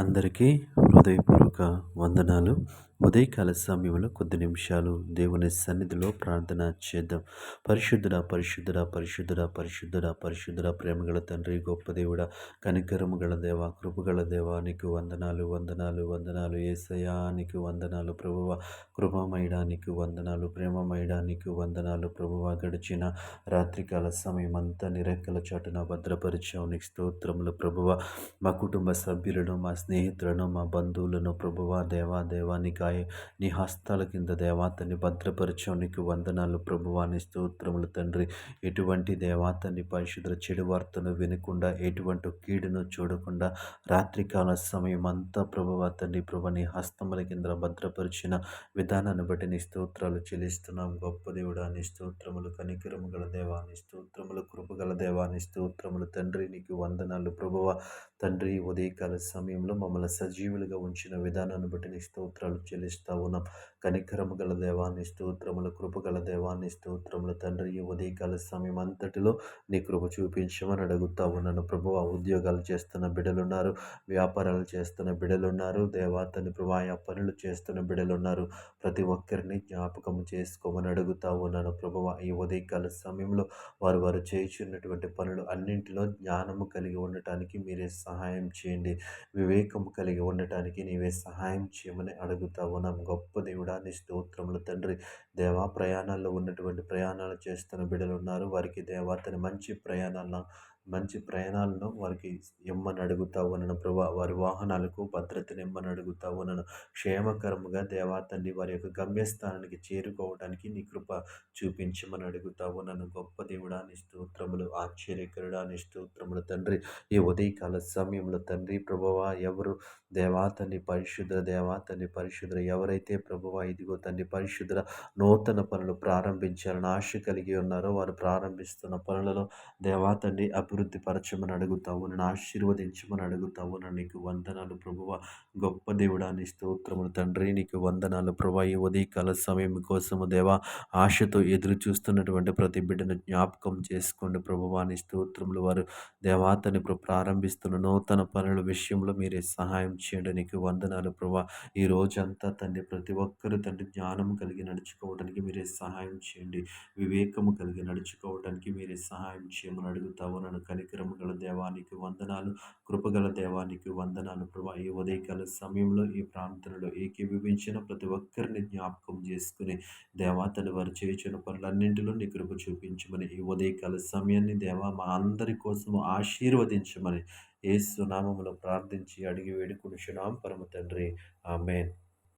అందరికీ హృదయపూర్వక వందనాలు. ఉదయకాల సమయంలో కొద్ది నిమిషాలు దేవుని సన్నిధిలో ప్రార్థన చేద్దాం. పరిశుద్ధుడ పరిశుద్ధుడ పరిశుద్ధుడ పరిశుద్ధుడ పరిశుద్ధుడ ప్రేమగల తండ్రి గొప్ప దేవుడ కనికరము గల దేవ కృపగల దేవ నీకు వందనాలు వందనాలు వందనాలు. ఏసయానికి వందనాలు ప్రభువ. కృపమయడానికి వందనాలు. ప్రేమమయడానికి వందనాలు ప్రభువ. గడిచిన రాత్రికాల సమయం అంతా నిరెక్కల చాటున భద్రపరిచావు. నీకు స్తోత్రములు ప్రభువ. మా కుటుంబ సభ్యులను మా స్నేహితులను మా బంధువులను ప్రభువ. దేవా దేవానికాయ నీ హస్తాల కింద దేవాతని భద్రపరచడానికి వందనాలు. ప్రభువాని స్తోత్రములు తండ్రి. ఎటువంటి దేవాతని పరిశుద్ధ చెడు వార్తను వినకుండా ఎటువంటి కీడును చూడకుండా రాత్రికాల సమయం అంతా ప్రభువ తండ్రి ప్రభు నీ హస్తముల కింద భద్రపరిచిన విధానాన్ని బట్టి నీ స్తోత్రాలు చెల్లిస్తున్నాం. గొప్ప దేవుడా నీ స్తోత్రములు కనికరము గల దేవాని స్తోత్రములు కృపగల దేవాని స్తోత్రములు తండ్రి నీకు వందనాలు. ప్రభువ తండ్రి ఉదయకాల సమయంలో మమ్మల్ని సజీవులుగా ఉంచిన విధానాన్ని బట్టి నీ స్తోత్రాలు చెల్లిస్తా ఉన్నాం కనికరము గల దేవాన్ని స్తోత్రములు కృపగల దేవాన్ని స్తోత్రములు. తండ్రి ఈ ఉదయకాల సమయం అంతటిలో నీ కృప చూపించమని అడుగుతా ఉన్నాను ప్రభు ఉద్యోగాలు చేస్తున్న బిడలున్నారు వ్యాపారాలు చేస్తున్న బిడలున్నారు దేవాతని ప్రభు ఆయా పనులు చేస్తున్న బిడలున్నారు. ప్రతి ఒక్కరిని జ్ఞాపకం చేసుకోమని అడుగుతా ఉన్నాను ప్రభువ ఈ ఉదయకాల సమయంలో వారు వారు చేయుచున్నటువంటి పనులు అన్నింటిలో జ్ఞానము కలిగి ఉండటానికి మీరే సహాయం చేయండి. వివేకము కలిగి ఉండటానికి నీవే సహాయం చేయమని అడుగుతా ఉన్నాం గొప్ప దేవుడా నీ స్తోత్రములు తండ్రి. దేవా ప్రయాణాల్లో ఉన్నటువంటి ప్రయాణాలు చేస్తున్న బిడ్డలు ఉన్నారు. వారికి దేవా తన మంచి ప్రయాణాలను మంచి ప్రయాణాలను వారికి ఇమ్మని అడుగుతా ఉన్నాను ప్రభా వారి వాహనాలకు భద్రతను ఇమ్మని అడుగుతావు ఉన్నాను క్షేమకరముగా దేవా తండ్రి వారి యొక్క గమ్యస్థానానికి చేరుకోవడానికి నీ కృప చూపించమని అడుగుతా నన్ను గొప్ప దేవుడా నీ స్తోత్రములు ఆశ్చర్యకరుడా నీ స్తోత్రములు తండ్రి. ఈ ఉదయకాల సమయంలో తండ్రి ప్రభువా ఎవరు దేవా తండ్రి పరిశుద్ర దేవా తండ్రి పరిశుద్ర ఎవరైతే ప్రభువా ఇదిగో తండ్రి పరిశుద్ర నూతన పనులు ప్రారంభించాలని ఆశ కలిగి ఉన్నారో వారు ప్రారంభిస్తున్న పనులలో దేవా తండ్రి అభివృద్ధి పరచమని అడుగుతావు నన్ను ఆశీర్వదించమని అడుగుతావు నన్ను నీకు వందనాలు ప్రభువ. గొప్ప దేవుడా నీ స్తోత్రములు తండ్రి నీకు వందనాలు ప్రభా ఈ ఉదయకాల సమయం కోసము దేవా ఆశతో ఎదురు చూస్తున్నటువంటి ప్రతి బిడ్డను జ్ఞాపకం చేసుకోండి ప్రభువాని స్తోత్రములు వారు దేవాతని ప్రారంభిస్తున్న నూతన పనుల విషయంలో మీరే సహాయం చేయండి నీకు వందనాలు ప్రభా ఈ రోజంతా తండ్రి ప్రతి ఒక్కరూ తండ్రి జ్ఞానం కలిగి నడుచుకోవడానికి మీరే సహాయం చేయండి వివేకము కలిగి నడుచుకోవడానికి మీరే సహాయం చేయమని అడుగుతావు నన్ను కనికరము గల దేవానికి వందనాలు కృపగల దేవానికి వందనాలు. ప్రభా ఈ ఉదయకాల సమయంలో ఈ ప్రాంతంలో ఏకీభవించిన ప్రతి ఒక్కరిని జ్ఞాపకం చేసుకుని దేవాతలు వారు చేయించిన పనులన్నింటిలో నీ కృప చూపించమని ఈ ఉదయకాల సమయాన్ని దేవా మా అందరి కోసం ఆశీర్వదించమని ఏ నామములో ప్రార్థించి అడిగి వేడుకుని పరమ తండ్రి. ఆమెన్.